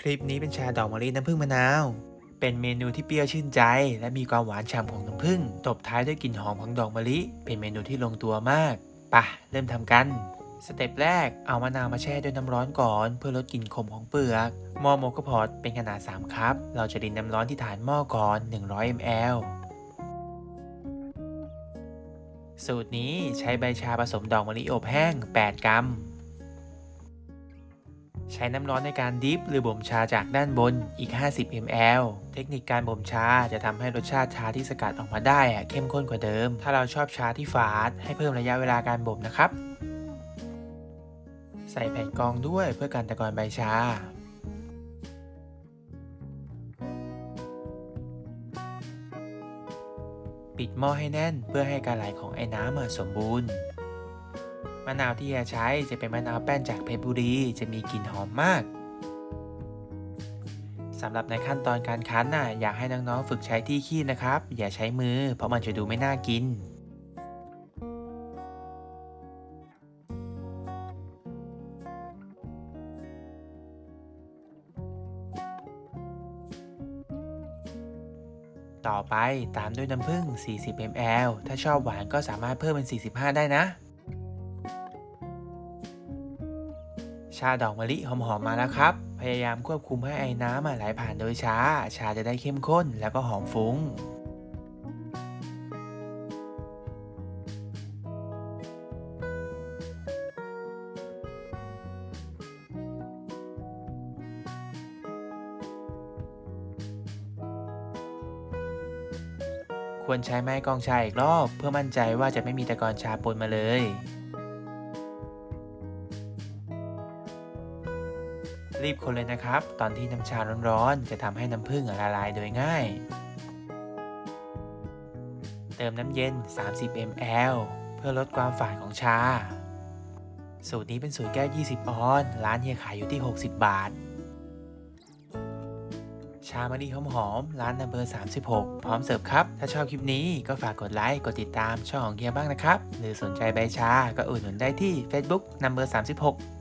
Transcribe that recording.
คลิปนี้เป็นชาดอกมะลิน้ำผึ้งมะนาว เป็นเมนูที่เปรี้ยวชื่นใจ และมีความหวานฉ่ำของน้ำผึ้ง ตบท้ายด้วยกลิ่นหอมของดอกมะลิ เป็นเมนูที่ลงตัวมากปะเริ่มทำกัน สเต็ปแรก เอามะนาวมาแช่ด้วยน้ำร้อนก่อน เพื่อลดกลิ่นขมของเปลือกหม้อโมกพอตเป็นขนาด 3คัพเราจะรินน้ำร้อนที่ฐานหม้อก่อน 100 ml สูตรนี้ใช้ใบชาผสมดอกมะลิอบแห้ง 8 กรัม ใช้น้ำร้อนในการดิฟหรือบ่มชาจากด้านบนอีก 50 ml เทคนิคการบ่มชาจะทำให้รสชาติชาที่สกัดออกมาได้เข้มข้นกว่าเดิม ถ้าเราชอบชาที่ฝาด ให้เพิ่มระยะเวลาการบ่มนะครับ ใส่แผ่นกรองด้วยเพื่อการตะกอนใบชาปิดหม้อให้แน่นเพื่อให้การไหลของไอ้น้ำสมบูรณ์ มะนาวที่จะใช้จะเป็นมะนาวแป้นจากเพชรบุรีจะมีกลิ่นหอมมากสำหรับในขั้นตอนการคั้นน่ะอยากให้น้องๆฝึกใช้ที่คีบนะครับ อย่าใช้มือ เพราะมันจะดูไม่น่ากิน ต่อไปตามด้วยน้ำผึ้ง 40 ml ถ้าชอบหวานก็สามารถเพิ่มเป็น 45 ได้นะ ชาดอกมะลิหอมๆมาแล้วครับ พยายามควบคุมให้ไอ้น้ำไหลผ่านโดยช้า ชาจะได้เข้มข้นแล้วก็หอมฟุ้ง ควรใช้ไม้กองชาอีกรอบ เพื่อมั่นใจว่าจะไม่มีตะกอนชาปนมาเลย รีบคนเลยนะครับ ตอนที่น้ำชาร้อนๆ จะทำให้น้ำผึ้งละลายโดยง่าย เติมน้ำเย็น 30 ml เพื่อลดความฝาดของชา สูตรนี้เป็นสูตรแก้ว 20 ออน ร้านเฮียขายอยู่ที่ 60 บาท ชามะลิหอมๆ ร้านนัมเบอร์ 36 พร้อมเสิร์ฟครับ ถ้าชอบคลิปนี้ก็ฝากกดไลค์ กดติดตามช่องของเฮียบ้างนะครับ หรือสนใจใบชา ก็อุดหนุนได้ที่ Facebook นัมเบอร์ 36